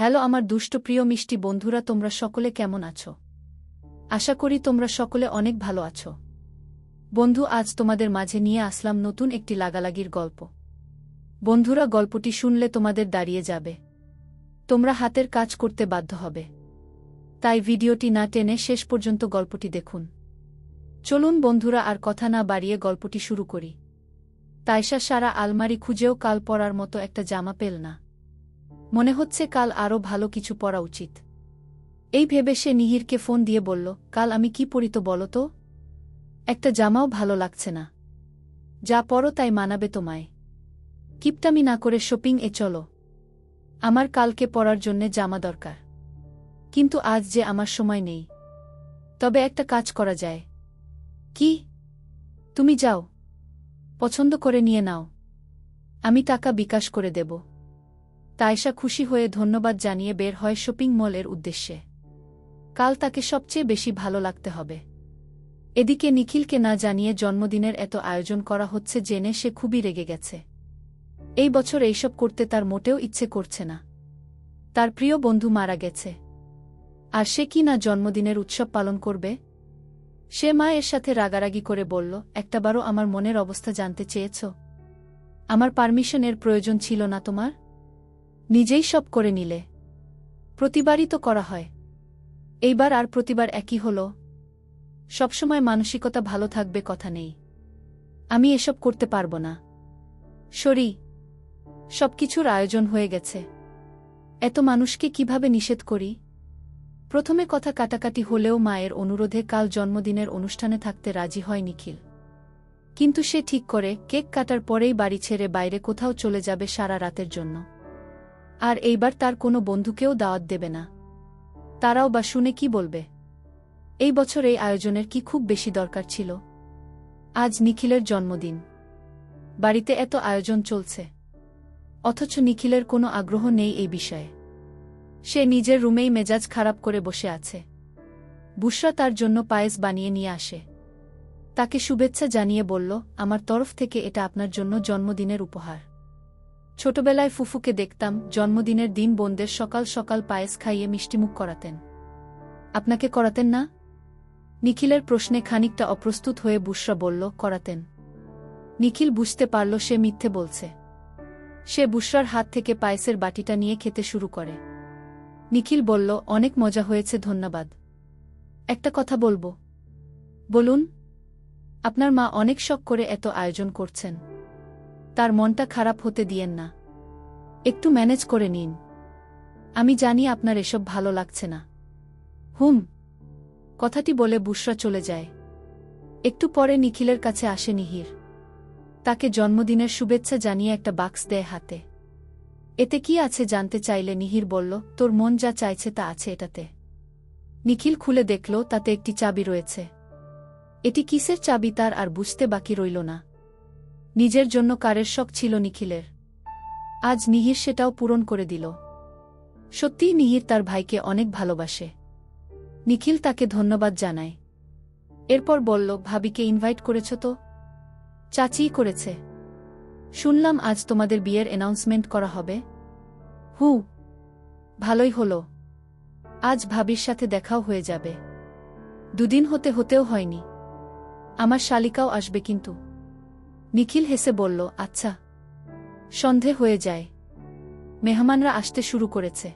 Hello আমার দুষ্ট প্রিয় মিষ্টি বন্ধুরা, তোমরা সকলে কেমন আছো? আশা করি তোমরা সকলে অনেক ভালো আছো। বন্ধু, আজ তোমাদের মাঝে নিয়ে আসলাম নতুন একটি লাগালাগির গল্প। বন্ধুরা, গল্পটি শুনলে তোমাদের দাঁড়িয়ে যাবে। তোমরা হাতের কাজ করতে বাধ্য হবে। তাই ভিডিওটি না টেনে শেষ পর্যন্ত গল্পটি দেখুন। চলুন বন্ধুরা, আর কথা না বাড়িয়ে গল্পটি শুরু করি। তাইশা সারা আলমারি খুঁজেও কাল পরার মতো একটা জামা পেল না। মনে হচ্ছে কাল আরও ভালো কিছু পরা উচিত। এই ভেবে সে নিহিরকে ফোন দিয়ে বলল, কাল আমি কি পরিত বলো তো? একটা জামাও ভালো লাগছে না। যা পরো তাই মানাবে তোমায়। কিপটামি না করে শপিং এ চলো। আমার কালকে পরার জন্যে জামা দরকার। কিন্তু আজ যে আমার সময় নেই। তবে একটা কাজ করা যায়। কি? তুমি যাও। পছন্দ করে নিয়ে নাও। আমি টাকা বিকাশ করে দেব। তাইশা খুশি হয়ে ধন্যবাদ জানিয়ে বের হয় শপিং মলের উদ্দেশ্যে। কাল তাকে সবচেয়ে বেশি ভালো লাগতে হবে। এদিকে নিখিলকে না জানিয়ে জন্মদিনের এত আয়োজন করা হচ্ছে জেনে সে খুবই রেগে গেছে। এই বছর এইসব করতে তার মোটেও ইচ্ছে করছে না। তার প্রিয় বন্ধু মারা গেছে। আর সে কি না জন্মদিনের উৎসব পালন করবে? সে মা এর সাথে রাগারাগি করে বলল একটাবারও আমার মনের অবস্থা জানতে চেয়েছ? আমার পারমিশনের প্রয়োজন ছিল না তোমার? নিজেই সব করে নিলে। প্রতিবারই তো করা হয়। এইবার আর প্রতিবার একই হল। সবসময় মানসিকতা ভালো থাকবে কথা নেই। আমি এসব করতে পারব না। সরি, সবকিছুর আয়োজন হয়ে গেছে। এত মানুষকে কীভাবে নিষেধ করি? প্রথমে কথা কাটাকাটি হলেও মায়ের অনুরোধে কাল জন্মদিনের অনুষ্ঠানে থাকতে রাজি হয় নিখিল। কিন্তু সে ঠিক করে কেক কাটার পরেই বাড়ি ছেড়ে বাইরে কোথাও চলে যাবে সারা রাতের জন্য। আর এইবার তার কোনো বন্ধুকেও দাওয়াত দেবে না। তারাও বা শুনে কি বলবে? এই বছর এই আয়োজনের কি খুব বেশি দরকার ছিল? আজ নিখিলের জন্মদিন। বাড়িতে এত আয়োজন চলছে। অথচ নিখিলের কোনো আগ্রহ নেই এই বিষয়ে। সে নিজের রুমেই মেজাজ খারাপ করে বসে আছে। বুসরা তার জন্য পায়েস বানিয়ে নিয়ে আসে। তাকে শুভেচ্ছা জানিয়ে বলল, আমার তরফ থেকে এটা আপনার জন্য জন্মদিনের উপহার। ছোটবেলায় ফুফুকে দেখতাম জন্মদিনের দিন বোনদের সকাল সকাল পায়েস খাইয়ে মিষ্টিমুখ করাতেন। আপনাকে করাতেন না? নিখিলের প্রশ্নে খানিকটা অপ্রস্তুত হয়ে বুসরা বলল, করাতেন। নিখিল বুঝতে পারল সে মিথ্যে বলছে। সে বুসরার হাত থেকে পায়েসের বাটিটা নিয়ে খেতে শুরু করে। নিখিল বলল, অনেক মজা হয়েছে, ধন্যবাদ। একটা কথা বলব? বলুন। আপনার মা অনেক শখ করে এত আয়োজন করছেন। তার মনটা খারাপ হতে দিয়েন না। একটু ম্যানেজ করে নিন। আমি জানি আপনার এসব ভালো লাগছে না। হুম। কথাটি বলে বুসরা চলে যায়। একটু পরে নিখিলের কাছে আসে নিহির। তাকে জন্মদিনের শুভেচ্ছা জানিয়ে একটা বাক্স দেয় হাতে। এতে কি আছে জানতে চাইলে নিহির বলল, তোর মন যা চাইছে তা আছে এটাতে। নিখিল খুলে দেখল, তাতে একটি চাবি রয়েছে। এটি কিসের চাবি তার আর বুঝতে বাকি রইল না। নিজের জন্য কারের শখ ছিল নিখিলের। আজ নিহির সেটাও পূরণ করে দিল। সত্যিই নিহির তার ভাইকে অনেক ভালোবাসে। নিখিল তাকে ধন্যবাদ জানায়। এরপর বলল, ভাবিকে ইনভাইট করেছ তো? চাচিই করেছে। শুনলাম আজ তোমাদের বিয়ের অ্যানাউন্সমেন্ট করা হবে। হু, ভালোই হল। আজ ভাবির সাথে দেখাও হয়ে যাবে। দুদিন হতে হতেও হয়নি। আমার শালিকাও আসবে কিন্তু। নিখিল হেসে বলল আচ্ছা। সন্ধে হয়ে যায়। মেহমানরা আসতে শুরু করেছে।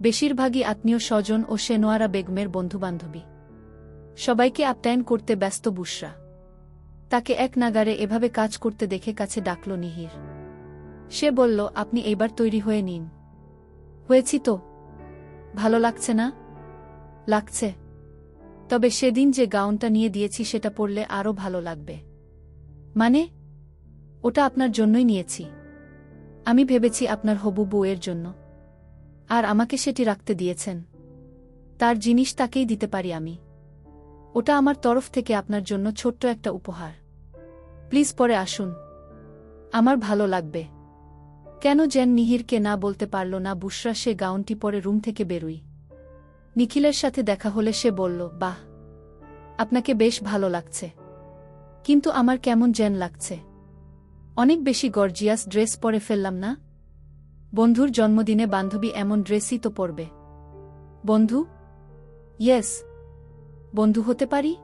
বেশিরভাগই আত্মীয় স্বজন ও সেনোয়ারা বেগমের বন্ধুবান্ধবী। সবাইকে আপ্যায়ন করতে ব্যস্ত বুসরা তাকে এক নাগারে এভাবে কাজ করতে দেখে কাছে ডাকল নিহির। সে বলল, আপনি এইবার তৈরি হয়ে নিন। হয়েছি তো। ভালো লাগছে না? লাগছে। তবে সেদিন যে গাউনটা নিয়ে দিয়েছি সেটা পরলে আরও ভালো লাগবে। মানে? ওটা আপনার জন্যই নিয়েছি। আমি ভেবেছি আপনার হবু বউয়ের জন্য। আর আমাকে সেটি রাখতে দিয়েছেন। তার জিনিস তাকেই দিতে পারি আমি। ওটা আমার তরফ থেকে আপনার জন্য ছোট্ট একটা উপহার। প্লিজ পরে আসুন। আমার ভালো লাগবে। কেন যেন নিহিরকে না বলতে পারল না বুসরা সে গাউনটি পরে রুম থেকে বেরুই। নিখিলের সাথে দেখা হলে সে বলল, বাহ! আপনাকে বেশ ভালো লাগছে। কিন্তু আমার কেমন যেন লাগছে। অনেক বেশি গর্জিয়াস ড্রেস পরে ফেললাম না? বন্ধুর জন্মদিনে বান্ধবী এমন ড্রেসই তো পরবে। বন্ধু? ইয়েস। বন্ধু হতে পারি?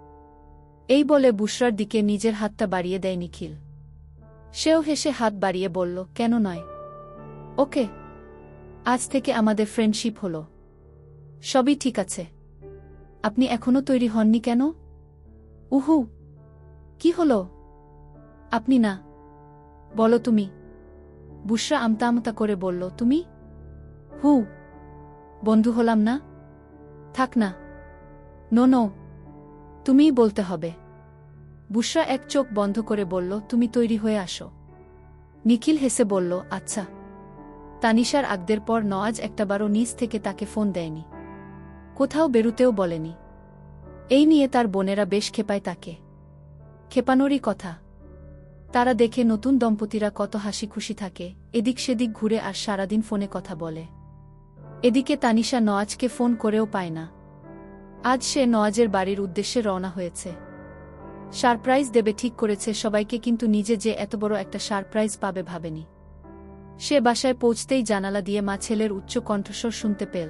এই বলে বুশরার দিকে নিজের হাতটা বাড়িয়ে দেয় নিখিল। সেও হেসে হাত বাড়িয়ে বলল, কেন নয়? ওকে। আজ থেকে আমাদের ফ্রেন্ডশিপ হল। সবই ঠিক আছে। আপনি এখনও তৈরি হননি কেন? উহু কি হলো? আপনি না। বলো তুমি। বুশরা আমতা আমতা করে বলল, তুমি? হু। বন্ধু হলাম না। থাক না। No no. তুমিই বলতে হবে। বুশরা এক চোখ বন্ধ করে বলল, তুমি তৈরি হয়ে আসো। নিখিল হেসে বলল আচ্ছা। তানিশার আগদের পর নওয়াজ একটাবারও নিজ থেকে তাকে ফোন দেয়নি। কোথাও বেরুতেও বলেনি। এই নিয়ে তার বোনেরা বেশ খেপায় তাকে। খেপানোরই কথা। তারা দেখে নতুন দম্পতিরা কত হাসি খুশি থাকে, এদিক সেদিক ঘুরে আর সারাদিন ফোনে কথা বলে। এদিকে তানিশা নওয়াজকে ফোন করেও পায় না। আজ সে নওয়াজের বাড়ির উদ্দেশ্যে রওনা হয়েছে। সারপ্রাইজ দেবে ঠিক করেছে সবাইকে কিন্তু নিজে যে এত বড় একটা সারপ্রাইজ পাবে ভাবেনি। সে বাসায় পৌঁছতেই জানালা দিয়ে মা ছেলের উচ্চ কণ্ঠস্বর শুনতে পেল।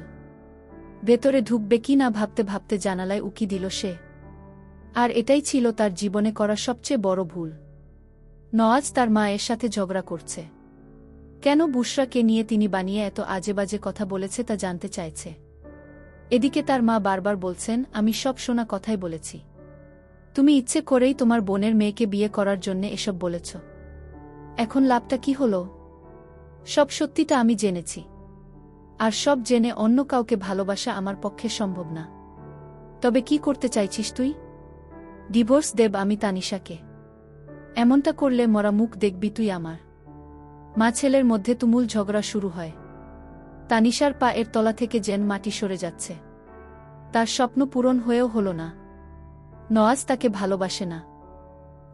ভেতরে ঢুকবে কি না ভাবতে ভাবতে জানালায় উকি দিল সে। আর এটাই ছিল তার জীবনে করা সবচেয়ে বড় ভুল। নওয়াজ তার মায়ের সাথে ঝগড়া করছে। কেন বুশরাকে নিয়ে তিনি বানিয়ে এত আজে বাজে কথা বলেছে তা জানতে চাইছে? এদিকে তার মা বারবার বলছেন, আমি সব শোনা কথাই বলেছি। তুমি ইচ্ছে করেই তোমার বোনের মেয়েকে বিয়ে করার জন্য এসব বলেছ। এখন লাভটা কি হল? সব সত্যিটা আমি জেনেছি। আর সব জেনে অন্য কাউকে ভালোবাসা আমার পক্ষে সম্ভব না। তবে কি করতে চাইছিস তুই? ডিভোর্স দেব আমি তানিশাকে। এমনটা করলে মরা মুখ দেখবি তুই আমার। মা ছেলের মধ্যে তুমুল ঝগড়া শুরু হয়। তানিশার পা এর তলা থেকে যেন মাটি সরে যাচ্ছে। তার স্বপ্ন পূরণ হয়েও হল না। নওয়াজ তাকে ভালোবাসে না।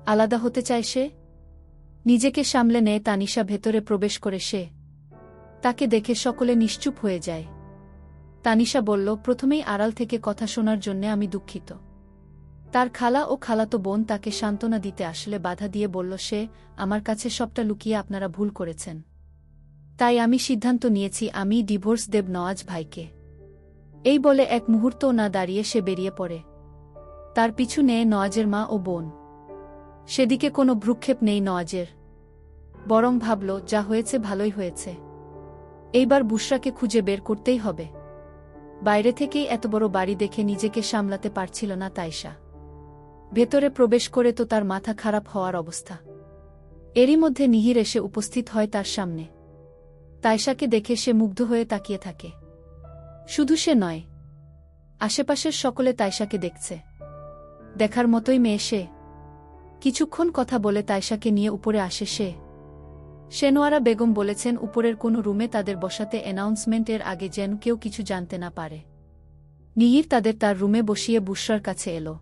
আলাদা হতে চায় সে? নিজেকে সামলে নেয় তানিশা ভেতরে প্রবেশ করে সে। তাকে দেখে সকলে নিশ্চুপ হয়ে যায়। তানিশা বলল, প্রথমেই আড়াল থেকে কথা শোনার জন্যে আমি দুঃখিত। তার খালা ও খালাতো বোন তাকে সান্ত্বনা দিতে আসলে বাধা দিয়ে বলল, সে আমার কাছে সবটা লুকিয়ে আপনারা ভুল করেছেন। তাই আমি সিদ্ধান্ত নিয়েছি, আমি ডিভোর্স দেব নওয়াজ ভাইকে। এই বলে এক মুহূর্ত না দাঁড়িয়ে সে বেরিয়ে পড়ে। তার পিছু নেয় নওয়াজের মা ও বোন। সেদিকে কোনো ভ্রুক্ষেপ নেই নওয়াজের। বরং ভাবল, যা হয়েছে ভালোই হয়েছে। এইবার বুশরাকে খুঁজে বের করতেই হবে। বাইরে থেকেই এত বড় বাড়ি দেখে নিজেকে সামলাতে পারছিল না তাইশা। ভেতরে প্রবেশ করে তো তার মাথা খারাপ হওয়ার অবস্থা। এরই মধ্যে নিহির এসে উপস্থিত হয় তার সামনে। তাইশাকে দেখে সে মুগ্ধ হয়ে তাকিয়ে থাকে। শুধু সে নয়, আশেপাশের সকলে তাইশাকে দেখছে। দেখার মতোই মেয়ে সে। কিছুক্ষণ কথা বলে তাইশাকে নিয়ে উপরে আসে সে। শেনোয়ারা বেগম বলেছেন, উপরের কোনো রুমে তাদের বসাতে অ্যানাউন্সমেন্টের আগে যেন কেউ কিছু জানতে না পারে। নিহির তাদের তার রুমে বসিয়ে বুশরার কাছে এলো।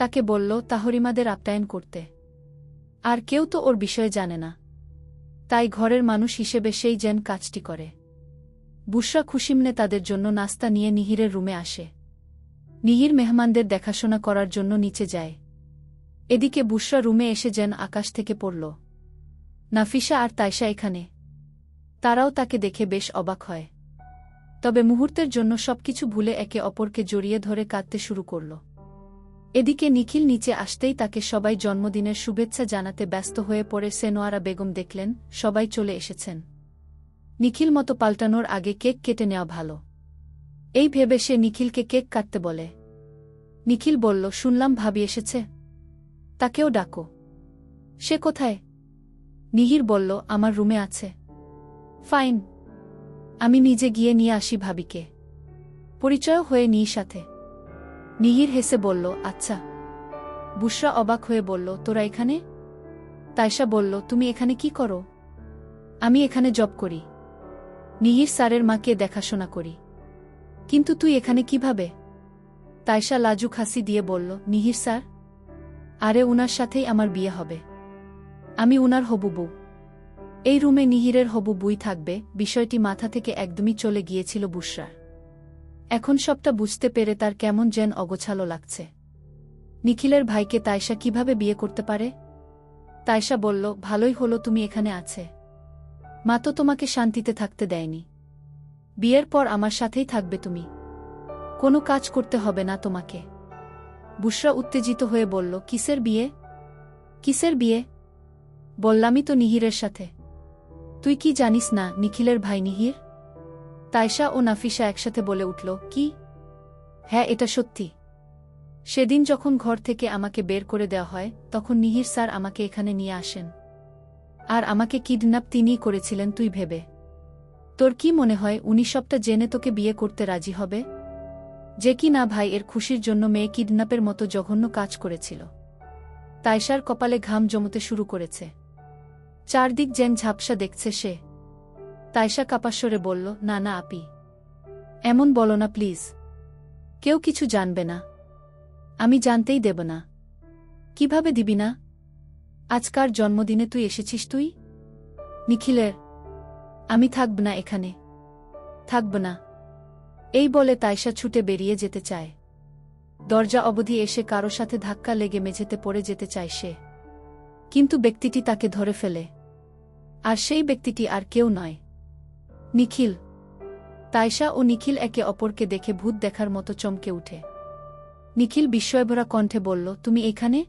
তাকে বলল, তাহরিমাদের আপ্যায়ন করতে। আর কেউ তো ওর বিষয়ে জানে না। তাই ঘরের মানুষ হিসেবে সেই যেন কাজটি করে। বুশরা খুশিমনে তাদের জন্য নাস্তা নিয়ে নিহিরের রুমে আসে। নিহির মেহমানদের দেখাশোনা করার জন্য নিচে যায়। এদিকে বুশরা রুমে এসে যেন আকাশ থেকে পড়ল। নাফিসা আর তাইশা এখানে। তারাও তাকে দেখে বেশ অবাক হয়। তবে মুহূর্তের জন্য সবকিছু ভুলে একে অপরকে জড়িয়ে ধরে কাঁদতে শুরু করল। এদিকে নিখিল নিচে আসতেই তাকে সবাই জন্মদিনের শুভেচ্ছা জানাতে ব্যস্ত হয়ে পড়ে সেনোয়ারা বেগম দেখলেন, সবাই চলে এসেছেন। নিখিল মতো পাল্টানোর আগে কেক কেটে নেওয়া ভালো। এই ভেবে সে নিখিলকে কেক কাটতে বলে। নিখিল বলল, শুনলাম ভাবি এসেছে। তাকেও ডাকো। সে কোথায়? নিহির বলল, আমার রুমে আছে। ফাইন। আমি নিজে গিয়ে নিয়ে আসি ভাবিকে। পরিচয় হয়ে নিই সাথে। নিহির হেসে বলল আচ্ছা। বুশরা অবাক হয়ে বলল, তোরা এখানে? তাইশা বলল, তুমি এখানে কি করো? আমি এখানে জব করি। নিহির স্যারের মাকে দেখাশোনা করি। কিন্তু তুই এখানে কীভাবে? তাইশা লাজুক হাসি দিয়ে বলল নিহির স্যার, আরে উনার সাথেই আমার বিয়ে হবে। আমি উনার হবু বউ। এই রুমে নিহিরের হবু বুই থাকবে, বিষয়টি মাথা থেকে একদমই চলে গিয়েছিল বুশরার এখন সবটা বুঝতে পেরে তার কেমন যেন অগোছালো লাগছে। নিখিলের ভাইকে তাইশা কীভাবে বিয়ে করতে পারে? তাইশা বলল, ভালোই হলো তুমি এখানে আছে। মা তো তোমাকে শান্তিতে থাকতে দেয়নি। বিয়ের পর আমার সাথেই থাকবে তুমি। কোনো কাজ করতে হবে না তোমাকে। বুসরা উত্তেজিত হয়ে বলল, কিসের বিয়ে? কিসের বিয়ে? বললামই তো নিহিরের সাথে। তুই কি জানিস না নিখিলের ভাই নিহির? তাইশা ও নাফিসা একসাথে বলে উঠল, কি? হ্যাঁ এটা সত্যি। সেদিন যখন ঘর থেকে আমাকে বের করে দেওয়া হয়, তখন নিহির স্যার আমাকে এখানে নিয়ে আসেন। আর আমাকে কিডন্যাপ তিনিই করেছিলেন, তুই ভেবে। তোর কি মনে হয়, উনি সবটা জেনে তোকে বিয়ে করতে রাজি হবে? যে কি না ভাই, এর খুশির জন্য মেয়ে কিডন্যাপের মতো জঘন্য কাজ করেছিল। তাইশার কপালে ঘাম জমতে শুরু করেছে। চারদিক যেন ঝাপসা দেখছে সে। তাইশা কাপাস্বরে বলল, না না, আপি। এমন বলো না, প্লিজ। কেউ কিছু জানবে না। আমি জানতেই দেব না। কীভাবে দিবি না? আজকার জন্মদিনে তুই এসেছিস তুই? নিখিলের। আমি থাকব না এখানে। থাকব না। এই বলে তাইশা ছুটে বেরিয়ে যেতে চায়। দরজা অবধি এসে কারও সাথে ধাক্কা লেগে মেঝেতে পড়ে যেতে চায় সে। কিন্তু ব্যক্তিটি তাকে ধরে ফেলে। আর সেই ব্যক্তিটি আর কেউ নয়। নিখিল। তাইশা ও নিখিল একে অপরকে দেখে ভূত দেখার মতো চমকে উঠে। নিখিল বিস্ময়ভরা কণ্ঠে বলল, তুমি এখানে?